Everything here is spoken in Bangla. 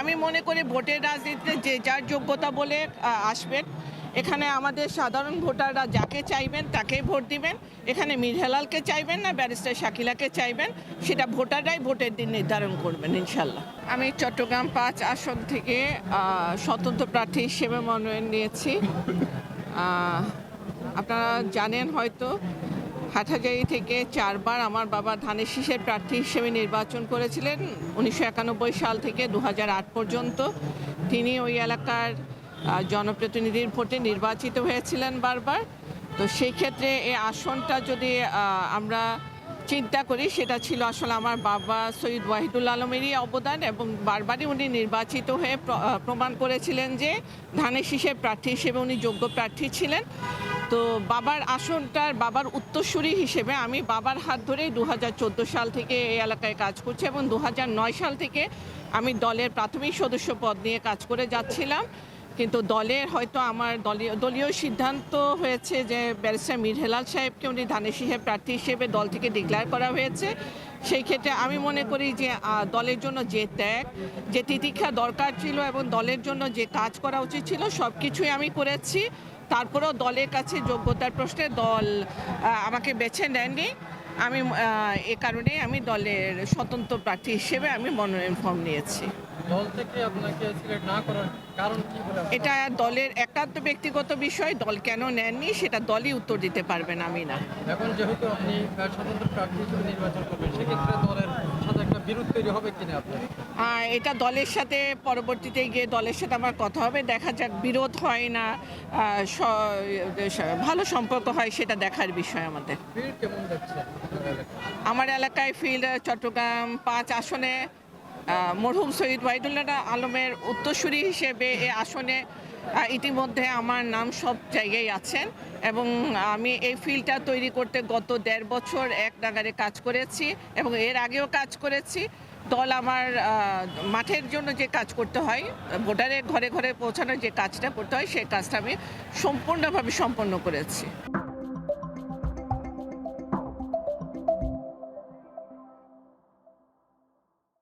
আমি মনে করি ভোটের রাজনীতিতে যে যার যোগ্যতা বলে আসবেন। এখানে আমাদের সাধারণ ভোটাররা যাকে চাইবেন তাকেই ভোট দিবেন। এখানে মীর হেলালকে চাইবেন না, ব্যারিস্টার শাকিলাকে চাইবেন, সেটা ভোটাররাই ভোটের দিন নির্ধারণ করবেন ইনশাল্লাহ আমি চট্টগ্রাম পাঁচ আসন থেকে স্বতন্ত্র প্রার্থী হিসেবে মনোনয়ন নিয়েছি। আপনারা জানেন হয়তো হাটহাজারি থেকে চারবার আমার বাবা ধানের শীষের প্রার্থী হিসেবে নির্বাচন করেছিলেন। উনিশশো একানব্বই সাল থেকে দু হাজার আট পর্যন্ত তিনি ওই এলাকার জনপ্রতিনিধির ভোটে নির্বাচিত হয়েছিলেন বারবার। তো সেই ক্ষেত্রে এই আসনটা যদি আমরা চিন্তা করি, সেটা ছিল আসলে আমার বাবা সৈয়দ ওয়াহিদুল আলমেরই অবদান এবং বারবারই উনি নির্বাচিত হয়ে প্রমাণ করেছিলেন যে ধানের শীষের প্রার্থী হিসেবে উনি যোগ্য প্রার্থী ছিলেন। তো বাবার আসনটার, বাবার উত্তরসূরি হিসেবে আমি বাবার হাত ধরেই দু হাজার চোদ্দ সাল থেকে এই এলাকায় কাজ করছি এবং দু হাজার নয় সাল থেকে আমি দলের প্রাথমিক সদস্য পদ নিয়ে কাজ করে যাচ্ছিলাম। কিন্তু দলের হয়তো আমার দলীয় দলীয় সিদ্ধান্ত হয়েছে যে ব্যারিস্টার মীর হেলাল সাহেবকে উনি ধানের প্রার্থী হিসেবে দল থেকে ডিক্লেয়ার করা হয়েছে। সেই ক্ষেত্রে আমি মনে করি যে দলের জন্য যে ত্যাগ, যে তিতিক্ষা দরকার ছিল এবং দলের জন্য যে কাজ করা উচিত ছিল সব কিছুই আমি করেছি। তারপরেও দলের কাছে যোগ্যতার প্রশ্নে দল আমাকে বেছে নেননি আমি এ কারণে আমি দলের স্বতন্ত্র প্রার্থী হিসেবে আমি মনোনয়ন ফর্ম নিয়েছি। দল থেকে আপনাকে সিলেক্ট না করার কারণ কি এটা দলের একান্ত ব্যক্তিগত বিষয় দল কেন নেননি সেটা দলই উত্তর দিতে পারবেন আমি না। এখন যেহেতু আপনি স্বতন্ত্র প্রার্থী হিসেবে নির্বাচন করবেন সেক্ষেত্রে দলের সাথে তৈরি হবে কিনা আপনার? এটা দলের সাথে পরবর্তীতে গিয়ে দলের সাথে আমার কথা হবে। দেখা যাক বিরোধ হয় না ভালো সম্পর্ক হয় সেটা দেখার বিষয় আমাদের? আমার এলাকায় ফিল্ড চট্টগ্রাম পাঁচ আসনে মরহুম সৈয়দ ওয়াহিদুল্লাহ আলমের উত্তরসূরি হিসেবে এ আসনে ইতিমধ্যে আমার নাম সব জায়গায় আছেন এবং আমি এই ফিল্ডটা তৈরি করতে গত দেড় বছর এক নাগারে কাজ করেছি এবং এর আগেও কাজ করেছি। দল আমার মাঠের জন্য যে কাজ করতে হয়, ভোটারের ঘরে ঘরে পৌঁছানোর যে কাজটা করতে হয় সেই কাজটা আমি সম্পূর্ণভাবে সম্পন্ন করেছি।